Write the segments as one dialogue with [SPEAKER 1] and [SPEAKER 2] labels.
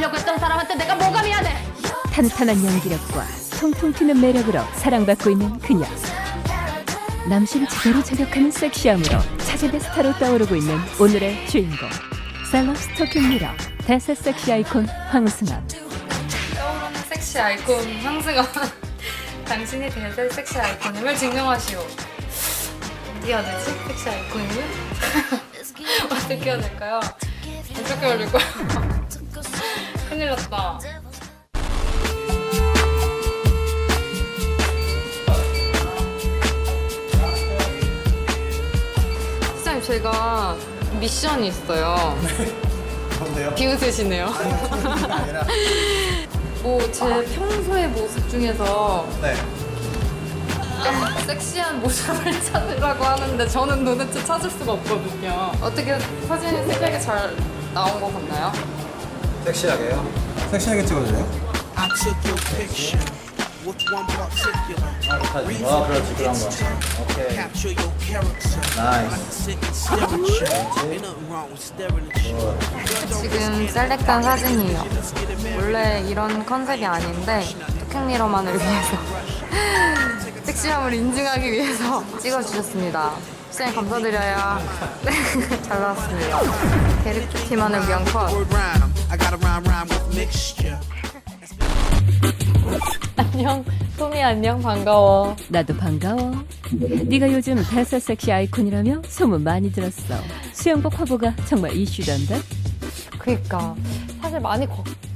[SPEAKER 1] 보이려고 했던 사람한테 내가 뭐가 미안해
[SPEAKER 2] 탄탄한 연기력과 통통 튀는 매력으로 사랑받고 있는 그녀. 남신 제대로 저격하는 섹시함으로 차세대 스타로 떠오르고 있는 오늘의 주인공. 셀럽 스토킹 미러 대세 섹시 아이콘 황승아.
[SPEAKER 3] 떠오르는 섹시 아이콘 황승아 당신이 대세 섹시 아이콘임을 증명하시오 어떻게 해야 되지? 섹시 아이콘임을? 어떻게 해야 될까요? 어떻게 올릴 거야? 큰일 났다 사장님 제가 미션이 있어요
[SPEAKER 4] 뭔데요?
[SPEAKER 3] 비웃으시네요
[SPEAKER 4] 아니라
[SPEAKER 3] 뭐 제 평소의 모습 중에서
[SPEAKER 4] 네.
[SPEAKER 3] 좀 섹시한 모습을 찾으라고 하는데 저는 도대체 찾을 수가 없거든요. 어떻게 사진이 색깔이 잘 나온 것 같나요?
[SPEAKER 4] 섹시하게요? 섹시하게 찍어주세요.
[SPEAKER 5] Particular?
[SPEAKER 4] 아, 그렇지. 그런 거. 오케이. 나이스.
[SPEAKER 3] 지금 셀렉한 사진이에요. 원래 이런 컨셉이 아닌데 토킹미러만을 위해서 섹시함을 인증하기 위해서 찍어주셨습니다. 시장님 감사드려요. 네, 잘 나왔습니다. 게르키만을 위한 컷. 안녕, 토미 안녕, 반가워.
[SPEAKER 2] 나도 반가워. 네가 요즘 대세 섹시 아이콘이라며 소문 많이 들었어. 수영복 화보가 정말 이슈던데.
[SPEAKER 3] 그니까 사실 많이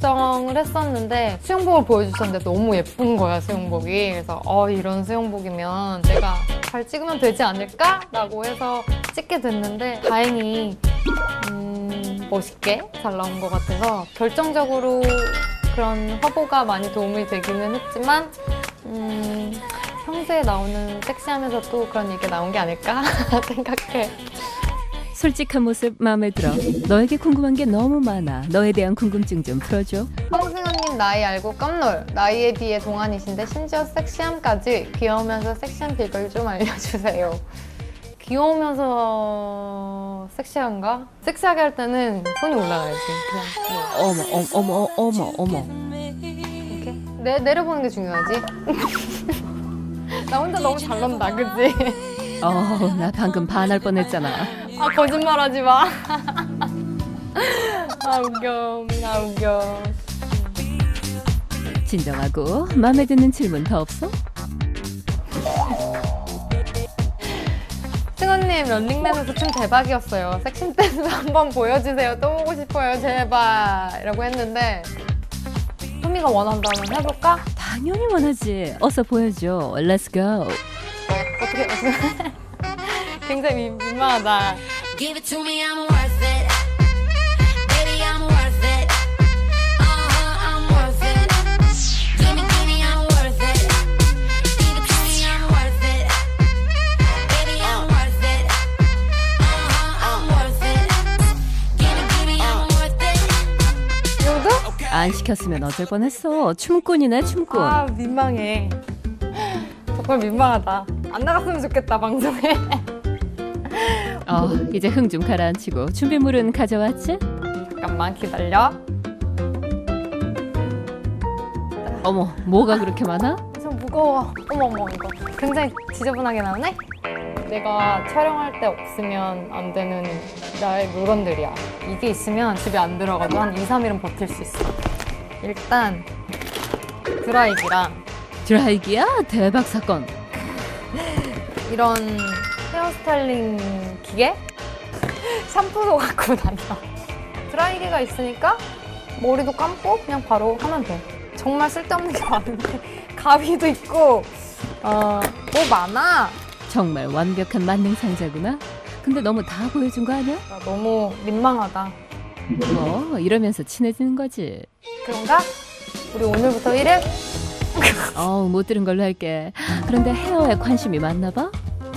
[SPEAKER 3] 걱정을 했었는데 수영복을 보여주셨는데 너무 예쁜 거야 수영복이 그래서 어 이런 수영복이면 내가 잘 찍으면 되지 않을까 라고 해서 찍게 됐는데 다행히 음, 멋있게 잘 나온 것 같아서 결정적으로 그런 화보가 많이 도움이 되기는 했지만 음, 평소에 나오는 섹시하면서 또 그런 얘기가 나온 게 아닐까 생각해.
[SPEAKER 2] 솔직한 모습 마음에 들어. 너에게 궁금한 게 너무 많아. 너에 대한 궁금증 좀 풀어줘.
[SPEAKER 3] 황승현님 나이 알고 깜놀 나이에 비해 동안이신데 심지어 섹시함까지 귀여우면서 섹시한 비결 좀 알려주세요 귀여우면서 섹시한가? 섹시하게 할 때는 손이 올라가야지 그냥
[SPEAKER 2] 어머, 어머, 어머, 어머, 어머.
[SPEAKER 3] 이렇게 내, 내려보는 게 중요하지 나 혼자 너무 잘 논다 그치?
[SPEAKER 2] 어, 나 방금 반할 뻔했잖아.
[SPEAKER 3] 아 거짓말하지 마. 아 웃겨, 아 웃겨.
[SPEAKER 2] 진정하고 마음에 드는 질문 더 없어?
[SPEAKER 3] 승원님 런닝맨에서 춤 대박이었어요. 섹시 댄스 한번 보여주세요. 또 보고 싶어요, 제발. 이라고 했는데 소미가 원한다면 해볼까?
[SPEAKER 2] 당연히 원하지. 어서 보여줘. Let's go.
[SPEAKER 3] 어떻게? 굉장히 민- 민망하다.
[SPEAKER 6] Give it to me, I'm worth it. Baby, I'm worth it. Uh-huh, I'm worth it. Give me, give me, I'm worth it. Give it to me, I'm worth it. Baby, I'm worth it. Uh-huh, I'm worth it. Give me, give me, I'm worth it.
[SPEAKER 3] 이 정도?
[SPEAKER 2] 안 시켰으면 어쩔 뻔했어. 춤꾼이네, 춤꾼.
[SPEAKER 3] 아 민망해. 정말 민망하다. 안 나갔으면 좋겠다 방송에.
[SPEAKER 2] 어, 이제 흥 좀 가라앉히고 준비물은 가져왔지?
[SPEAKER 3] 잠깐만 기다려.
[SPEAKER 2] 어머, 뭐가 그렇게 많아?
[SPEAKER 3] 좀 무거워. 어머 어머 이거 굉장히 지저분하게 나오네. 내가 촬영할 때 없으면 안 되는 나의 물건들이야. 이게 있으면 집에 안 들어가도 한 2, 3일은 버틸 수 있어. 일단 드라이기랑
[SPEAKER 2] 드라이기야? 대박 사건.
[SPEAKER 3] 이런 헤어스타일링 기계? 샴푸도 갖고 다녀. 드라이기가 있으니까 머리도 감고 그냥 바로 하면 돼. 정말 쓸데없는 게 많은데 가위도 있고 어, 뭐 많아.
[SPEAKER 2] 정말 완벽한 만능 상자구나. 근데 너무 다 보여준 거 아니야?
[SPEAKER 3] 나 너무 민망하다.
[SPEAKER 2] 뭐 이러면서 친해지는 거지.
[SPEAKER 3] 그런가? 우리 오늘부터 1일?
[SPEAKER 2] 어우 못 들은 걸로 할게. 그런데 헤어에 관심이 많나 봐?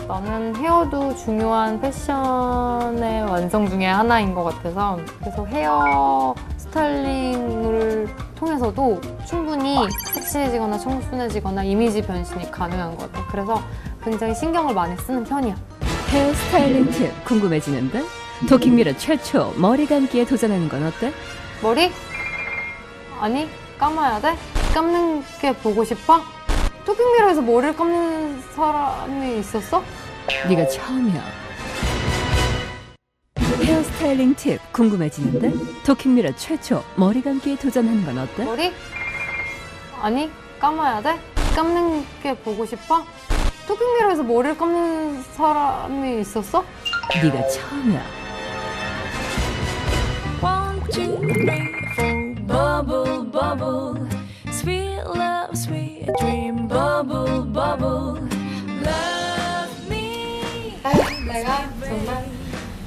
[SPEAKER 3] 나는 헤어도 중요한 패션의 완성 중에 하나인 것 같아서 그래서 헤어 스타일링을 통해서도 충분히 섹시해지거나 청순해지거나 이미지 변신이 가능한 것 같아. 그래서 굉장히 신경을 많이 쓰는 편이야.
[SPEAKER 2] 헤어 스타일링 팁 궁금해지는데? 도킹미러 최초 머리 감기에 도전하는 건 어때?
[SPEAKER 3] 머리? 아니 감아야 돼? 감는 게 보고 싶어? 토킹미러에서 머리를 감는 사람이 있었어?
[SPEAKER 2] 네가 처음이야. 헤어스타일링 팁 궁금해지는데? 토킹미러 최초 머리 감기에 도전하는 건 어때?
[SPEAKER 3] 머리? 아니 감아야 돼? 감는 게 보고 싶어? 토킹미러에서 머리를 감는 사람이 있었어?
[SPEAKER 2] 네가 처음이야.
[SPEAKER 7] One, two, three, four. Bubble, bubble. Dream. Bubble, bubble. Love me.
[SPEAKER 3] 아휴, 내가 정말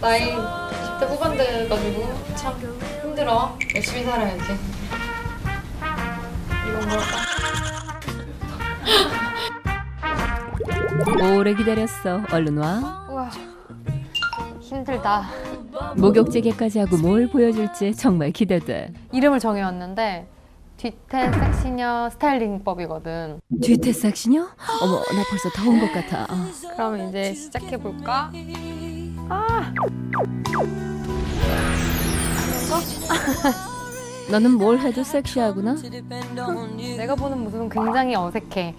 [SPEAKER 3] 나이 10대 후반 돼가지고 참 힘들어. 열심히 살아야지. 이건 뭘까?
[SPEAKER 2] 오래 기다렸어. 얼른 와.
[SPEAKER 3] 우와, 힘들다.
[SPEAKER 2] 목욕제개까지 하고 뭘 보여줄지 정말 기대돼.
[SPEAKER 3] 이름을 정해왔는데 뒤태 섹시녀 스타일링법이거든.
[SPEAKER 2] 뒤태 싹시녀? 어머, 나 벌써 더운 것 같아. 아.
[SPEAKER 3] 그럼 이제 시작해 볼까? 아,
[SPEAKER 2] 너는 뭘 해도 섹시하구나.
[SPEAKER 3] 내가 보는 모습은 굉장히 어색해.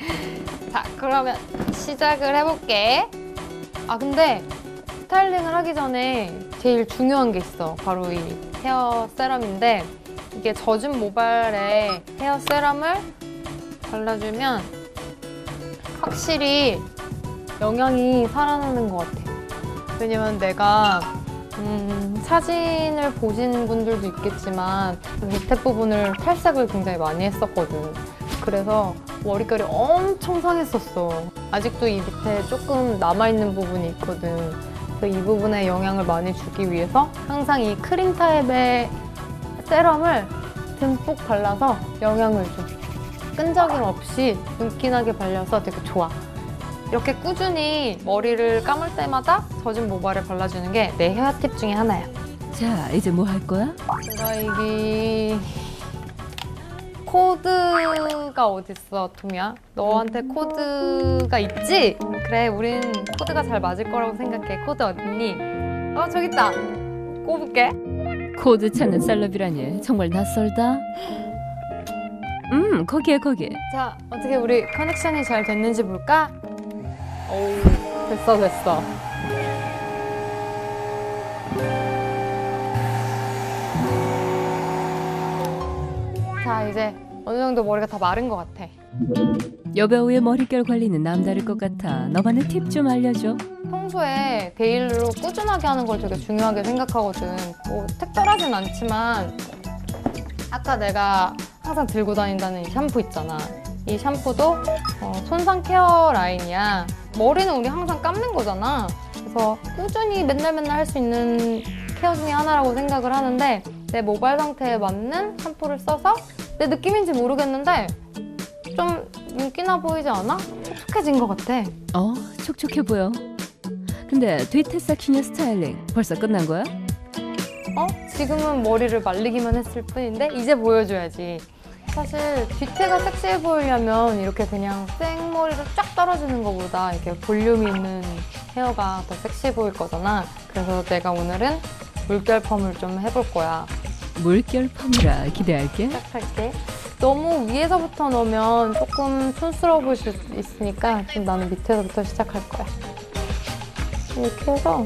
[SPEAKER 3] 자, 그러면 시작을 해볼게. 아, 근데 스타일링을 하기 전에 제일 중요한 게 있어. 바로 이 헤어 세럼인데 이게 젖은 모발에 헤어 세럼을 발라주면 확실히 영양이 살아나는 것 같아. 왜냐면 내가 음, 사진을 보신 분들도 있겠지만 밑에 부분을 탈색을 굉장히 많이 했었거든. 그래서 머릿결이 엄청 상했었어. 아직도 이 밑에 조금 남아있는 부분이 있거든. 그래서 이 부분에 영향을 많이 주기 위해서 항상 이 크림 타입의 세럼을 듬뿍 발라서 영향을 줘. 끈적임 없이 윤기나게 발려서 되게 좋아. 이렇게 꾸준히 머리를 감을 때마다 젖은 모발을 발라주는 게 내 헤어 팁 중에 하나야.
[SPEAKER 2] 자, 이제 뭐 할 거야?
[SPEAKER 3] 드라이기 코드가 어딨어, 토미야? 너한테 코드가 있지? 그래, 우린 코드가 잘 맞을 거라고 생각해. 코드 어딨니? 어, 저기 있다. 꼽을게.
[SPEAKER 2] 코드 찾는 셀럽이라니 정말 낯설다. 음, 거기에 거기.
[SPEAKER 3] 자, 어떻게 우리 커넥션이 잘 됐는지 볼까? 오, 됐어, 됐어. 자, 이제 어느 정도 머리가 다 마른 것 같아.
[SPEAKER 2] 여배우의 머릿결 관리는 남다를 것 같아. 너만의 팁 좀 알려줘.
[SPEAKER 3] 평소에 데일리로 꾸준하게 하는 걸 되게 중요하게 생각하거든. 뭐 특별하진 않지만 아까 내가 항상 들고 다닌다는 이 샴푸 있잖아. 이 샴푸도 어, 손상 케어 라인이야. 머리는 우리 항상 감는 거잖아. 그래서 꾸준히 맨날 맨날 할 수 있는 케어 중에 하나라고 생각을 하는데 내 모발 상태에 맞는 샴푸를 써서 내 느낌인지 모르겠는데 좀 윤기나 보이지 않아? 촉촉해진 것 같아.
[SPEAKER 2] 어, 촉촉해 보여. 근데 뒤태 싹시녀 스타일링 벌써 끝난 거야?
[SPEAKER 3] 어? 지금은 머리를 말리기만 했을 뿐인데 이제 보여줘야지. 사실 뒤태가 섹시해 보이려면 이렇게 그냥 생머리로 쫙 떨어지는 것보다 이렇게 볼륨 있는 헤어가 더 섹시해 보일 거잖아. 그래서 내가 오늘은 물결 펌을 좀 해볼 거야.
[SPEAKER 2] 물결 펌이라 기대할게.
[SPEAKER 3] 시작할게. 너무 위에서부터 넣으면 조금 촌스러워 보일 수 있으니까 좀 나는 밑에서부터 시작할 거야. 이렇게 해서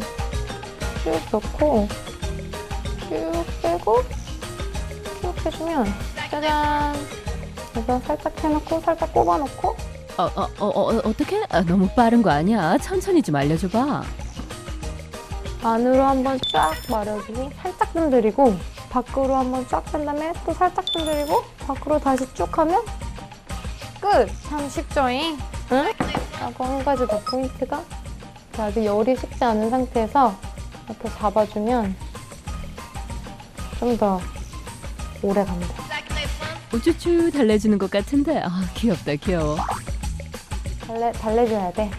[SPEAKER 3] 쭉 넣고 쭉 빼고 쭉 해주면 짜잔 그래서 살짝 해놓고 살짝 꼽아놓고
[SPEAKER 2] 어, 어, 어, 어, 어떻게? 아, 너무 빠른 거 아니야? 천천히 좀 알려줘봐.
[SPEAKER 3] 안으로 한번 쫙 말아주고 살짝 건드리고 밖으로 한번 쫙 뺀 다음에 또 살짝 건드리고 밖으로 다시 쭉 하면 끝! 참 쉽죠잉? 응? 하고 한 가지 더 포인트가 자, 아직 열이 식지 않은 상태에서 이렇게 잡아주면 좀 더 오래 갑니다.
[SPEAKER 2] 우쭈쭈 달래주는 것 같은데. 아, 귀엽다, 귀여워.
[SPEAKER 3] 달래, 달래줘야 돼.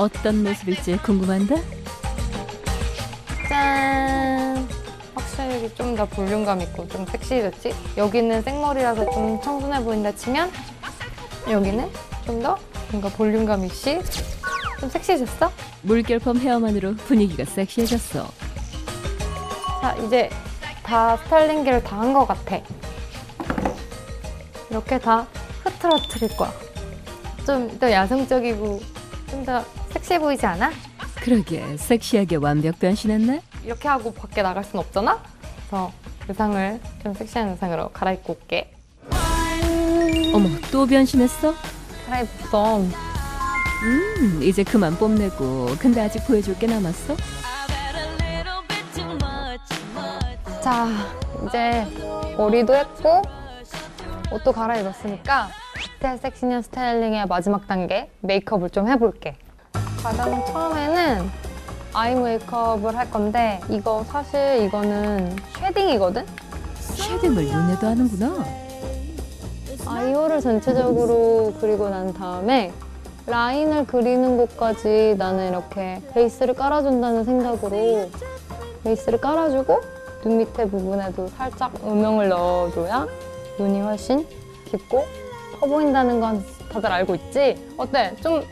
[SPEAKER 2] 어떤 모습일지 궁금한데?
[SPEAKER 3] 짠! 확실히 좀 더 볼륨감 있고 좀 섹시해졌지? 여기는 생머리라서 좀 청순해 보인다 치면 여기는 좀 더 뭔가 볼륨감 있이 좀 섹시해졌어?
[SPEAKER 2] 물결펌 헤어만으로 분위기가 섹시해졌어.
[SPEAKER 3] 자, 이제 다 스타일링기를 다 한 것 같아. 이렇게 다 흐트러트릴 거야. 좀 더 야성적이고 좀 더 섹시해 보이지 않아?
[SPEAKER 2] 그러게 섹시하게 완벽 변신했네.
[SPEAKER 3] 이렇게 하고 밖에 나갈 순 없잖아? 그래서 의상을 좀 섹시한 의상으로 갈아입고 올게.
[SPEAKER 2] 어머 또 변신했어?
[SPEAKER 3] 갈아입었어.
[SPEAKER 2] 음 이제 그만 뽐내고 근데 아직 보여줄 게 남았어?
[SPEAKER 3] 자, 이제 머리도 했고 옷도 갈아입었으니까 스타일 섹시한 스타일링의 마지막 단계 메이크업을 좀 해볼게. 가장 처음에는 아이 메이크업을 할 건데 이거 사실 이거는 쉐딩이거든?
[SPEAKER 2] 쉐딩을 눈에도 하는구나.
[SPEAKER 3] 아이홀을 전체적으로 그리고 난 다음에 라인을 그리는 곳까지 나는 이렇게 베이스를 깔아준다는 생각으로 베이스를 깔아주고 눈 밑에 부분에도 살짝 음영을 넣어줘야 눈이 훨씬 깊고 커 보인다는 건 다들 알고 있지? 어때? 좀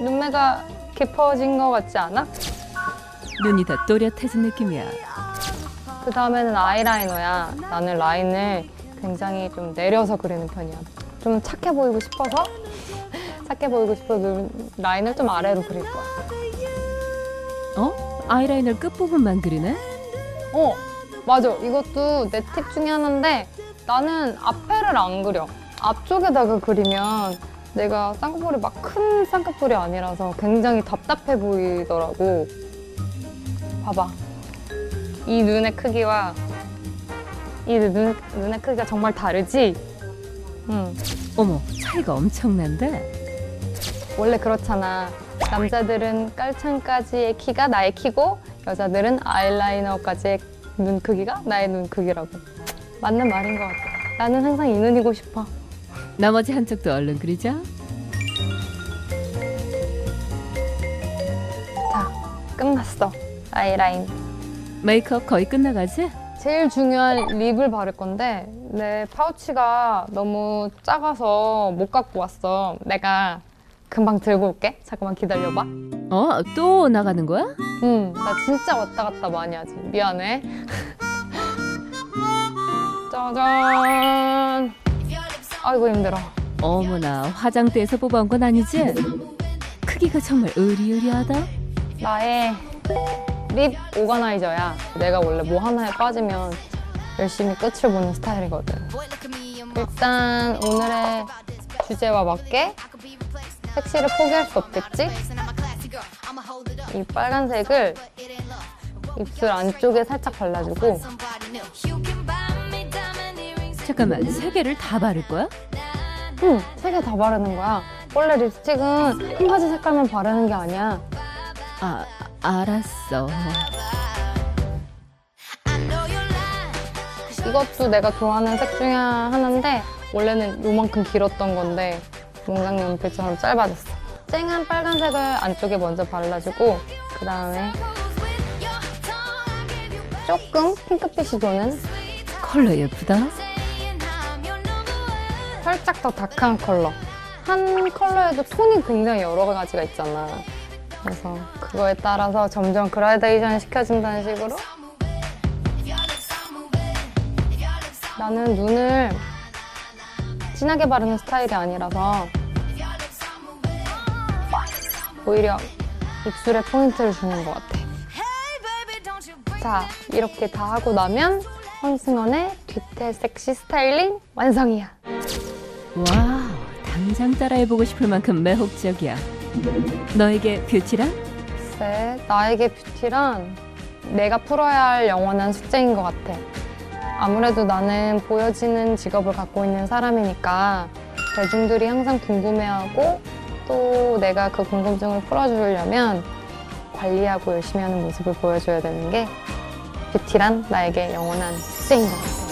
[SPEAKER 3] 눈매가 깊어진 것 같지 않아?
[SPEAKER 2] 눈이 더 또렷해진 느낌이야.
[SPEAKER 3] 그 다음에는 아이라이너야. 나는 라인을 굉장히 좀 내려서 그리는 편이야. 좀 착해 보이고 싶어서 착해 보이고 싶어서 눈- 라인을 좀 아래로 그릴 거야.
[SPEAKER 2] 어? 아이라이너 끝부분만 그리네?
[SPEAKER 3] 어, 맞아. 이것도 내 팁 중에 하나인데 나는 앞에를 안 그려. 앞쪽에다가 그리면 내가 쌍꺼풀이 막 큰 쌍꺼풀이 아니라서 굉장히 답답해 보이더라고. 봐봐. 이 눈의 크기와 이 눈, 눈의 크기가 정말 다르지? 응.
[SPEAKER 2] 어머 차이가 엄청난데?
[SPEAKER 3] 원래 그렇잖아. 남자들은 깔창까지의 키가 나의 키고 여자들은 아이라이너까지의 눈 크기가 나의 눈 크기라고. 맞는 말인 것 같아. 나는 항상 이 눈이고 싶어.
[SPEAKER 2] 나머지 한쪽도 얼른 그리자.
[SPEAKER 3] 자, 끝났어. 아이라인.
[SPEAKER 2] 메이크업 거의 끝나가지?
[SPEAKER 3] 제일 중요한 립을 바를 건데 내 파우치가 너무 작아서 못 갖고 왔어. 내가 금방 들고 올게. 잠깐만 기다려봐.
[SPEAKER 2] 어? 또 나가는 거야?
[SPEAKER 3] 응, 나 진짜 왔다 갔다 많이 하지. 미안해. 짜잔. 아이고 힘들어.
[SPEAKER 2] 어머나 화장대에서 뽑아온 건 아니지? 크기가 정말 으리으리하다.
[SPEAKER 3] 나의 립 오가나이저야. 내가 원래 뭐 하나에 빠지면 열심히 끝을 보는 스타일이거든. 일단 오늘의 주제와 맞게 섹시를 포기할 수 없겠지? 이 빨간색을 입술 안쪽에 살짝 발라주고
[SPEAKER 2] 잠깐만 세 개를 다 바를 거야?
[SPEAKER 3] 응, 세 개 다 바르는 거야. 원래 립스틱은 한 가지 색깔만 바르는 게 아니야.
[SPEAKER 2] 아 알았어.
[SPEAKER 3] 이것도 내가 좋아하는 색 중에 하나인데 원래는 요만큼 길었던 건데 용량 연필처럼 짧아졌어. 쨍한 빨간색을 안쪽에 먼저 발라주고 그 다음에 조금 핑크빛이 도는
[SPEAKER 2] 컬러 예쁘다.
[SPEAKER 3] 살짝 더 다크한 컬러. 한 컬러에도 톤이 굉장히 여러 가지가 있잖아. 그래서 그거에 따라서 점점 그라데이션 시켜준다는 식으로 나는 눈을 진하게 바르는 스타일이 아니라서 오히려 입술에 포인트를 주는 것 같아. 자, 이렇게 다 하고 나면 황승원의 뒤태 섹시 스타일링 완성이야.
[SPEAKER 2] 와우 당장 따라해보고 싶을 만큼 매혹적이야. 너에게 뷰티란?
[SPEAKER 3] 글쎄, 나에게 뷰티란 내가 풀어야 할 영원한 숙제인 것 같아. 아무래도 나는 보여지는 직업을 갖고 있는 사람이니까 대중들이 항상 궁금해하고 또 내가 그 궁금증을 풀어주려면 관리하고 열심히 하는 모습을 보여줘야 되는 게 뷰티란 나에게 영원한 숙제인 것 같아.